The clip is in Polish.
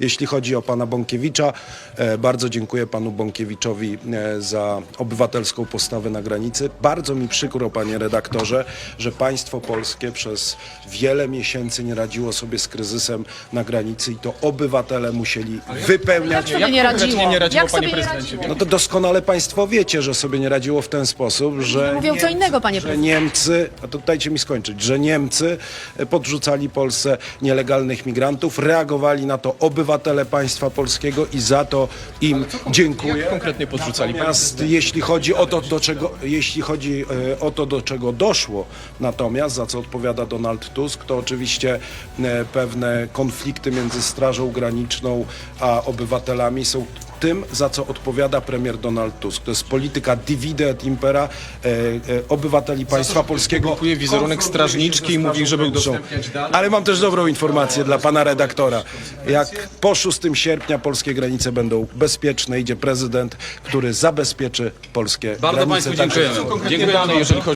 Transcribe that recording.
Jeśli chodzi o pana Bąkiewicza, e, bardzo dziękuję panu Bąkiewiczowi e, za obywatelską postawę na granicy. Bardzo mi przykro, panie redaktorze, że państwo polskie przez wiele miesięcy nie radziło sobie z kryzysem na granicy i to obywatele musieli wypełniać. Jak sobie nie radziło? nie radziło, Jak panie sobie nie prezydencie? radziło? No to doskonale państwo wiecie, że sobie nie radziło w ten sposób, że Mówią co innego, panie że prezydencie. Niemcy, a to dajcie mi skończyć, że Niemcy podrzucali Polsce nielegalnych migrantów, reagowali na to obywatele państwa polskiego i za to im dziękuję. Konkretnie podrzucali? Natomiast jeśli chodzi o to, do czego, jeśli chodzi e, o to, do czego doszło, natomiast za co odpowiada Donald Tusk, to oczywiście e, pewne konflikty między Strażą Graniczną a obywatelami są tym, za co odpowiada premier Donald Tusk. To jest polityka divide et impera e, e, obywateli państwa polskiego. publikuje wizerunek strażniczki i mówi, żeby udostępniać dane. Ale mam też dobrą informację dla pana redaktora. Jak po 6 sierpnia polskie granice będą bezpieczne, idzie prezydent, który zabezpieczy polskie Bardzo granice. Państwu także- dziękujemy. Dziękujemy, jeżeli chodzi